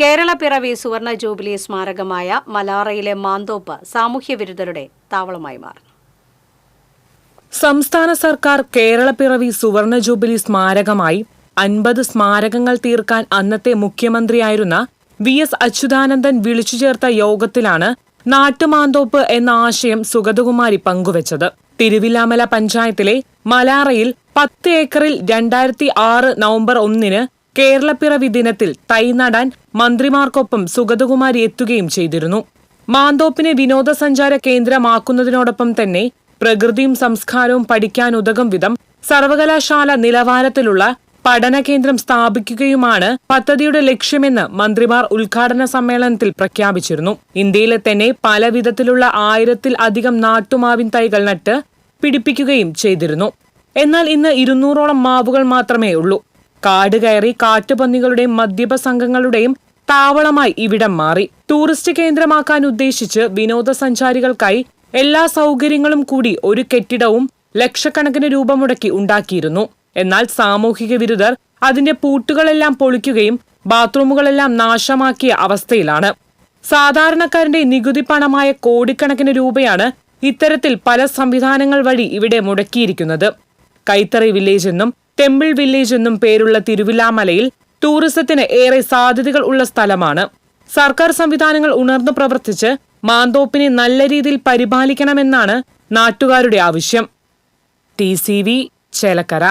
കേരള പിറവി സുവർണ ജൂബിലി സ്മാരകമായ മലാറയിലെ മാന്തോപ്പ് സാമൂഹ്യവിരുദ്ധരുടെ താവളമായി മാറി സംസ്ഥാന സർക്കാർ കേരളപ്പിറവി സുവർണ ജൂബിലി സ്മാരകമായി അൻപത് സ്മാരകങ്ങൾ തീർക്കാൻ അന്നത്തെ മുഖ്യമന്ത്രിയായിരുന്ന വി എസ് അച്യുതാനന്ദൻ വിളിച്ചു ചേർത്ത യോഗത്തിലാണ് നാട്ടുമാന്തോപ്പ് എന്ന ആശയം സുഗതകുമാരി പങ്കുവച്ചത്. തിരുവില്ലാമല പഞ്ചായത്തിലെ മലാറയിൽ പത്ത് ഏക്കറിൽ രണ്ടായിരത്തി ആറ് നവംബർ ഒന്നിന് കേരളപ്പിറവി ദിനത്തിൽ തൈ നടാൻ മന്ത്രിമാർക്കൊപ്പം സുഗതകുമാരി എത്തുകയും ചെയ്തിരുന്നു. മാന്തോപ്പിനെ വിനോദസഞ്ചാര കേന്ദ്രമാക്കുന്നതിനോടൊപ്പം തന്നെ പ്രകൃതിയും സംസ്കാരവും പഠിക്കാൻ വിധം സർവകലാശാല നിലവാരത്തിലുള്ള പഠന കേന്ദ്രം സ്ഥാപിക്കുകയുമാണ് പദ്ധതിയുടെ ലക്ഷ്യമെന്ന് മന്ത്രിമാർ ഉദ്ഘാടന സമ്മേളനത്തിൽ പ്രഖ്യാപിച്ചിരുന്നു. ഇന്ത്യയിലെ തന്നെ പല വിധത്തിലുള്ള ആയിരത്തിൽ അധികം നാട്ടുമാവിൻ തൈകൾ നട്ട് പിടിപ്പിക്കുകയും ചെയ്തിരുന്നു. എന്നാൽ ഇന്ന് ഇരുന്നൂറോളം മാവുകൾ മാത്രമേ ഉള്ളൂ കാട് കയറി കാട്ടുപന്നികളുടെയും മദ്യപ സംഘങ്ങളുടെയും താവളമായി ഇവിടം മാറി. ടൂറിസ്റ്റ് കേന്ദ്രമാക്കാൻ ഉദ്ദേശിച്ച് വിനോദസഞ്ചാരികൾക്കായി എല്ലാ സൗകര്യങ്ങളും കൂടി ഒരു കെട്ടിടവും ലക്ഷക്കണക്കിന് രൂപ മുടക്കി ഉണ്ടാക്കിയിരുന്നു. എന്നാൽ സാമൂഹിക വിരുദ്ധർ അതിന്റെ പൂട്ടുകളെല്ലാം പൊളിക്കുകയും ബാത്റൂമുകളെല്ലാം നാശമാക്കിയ അവസ്ഥയിലാണ്. സാധാരണക്കാരന്റെ നികുതി പണമായ കോടിക്കണക്കിന് രൂപയാണ് ഇത്തരത്തിൽ പല സംവിധാനങ്ങൾ വഴി ഇവിടെ മുടക്കിയിരിക്കുന്നത്. കൈത്തറി വില്ലേജ് എന്നും ടെമ്പിൾ വില്ലേജ് എന്നും പേരുള്ള തിരുവിലാമലയിൽ ടൂറിസത്തിന് ഏറെ സാധ്യതകൾ ഉള്ള സ്ഥലമാണ്. സർക്കാർ സംവിധാനങ്ങൾ ഉണർന്നു പ്രവർത്തിച്ച് മാന്തോപ്പിനെ നല്ല രീതിയിൽ പരിപാലിക്കണമെന്നാണ് നാട്ടുകാരുടെ ആവശ്യം. T C V Chelakkara.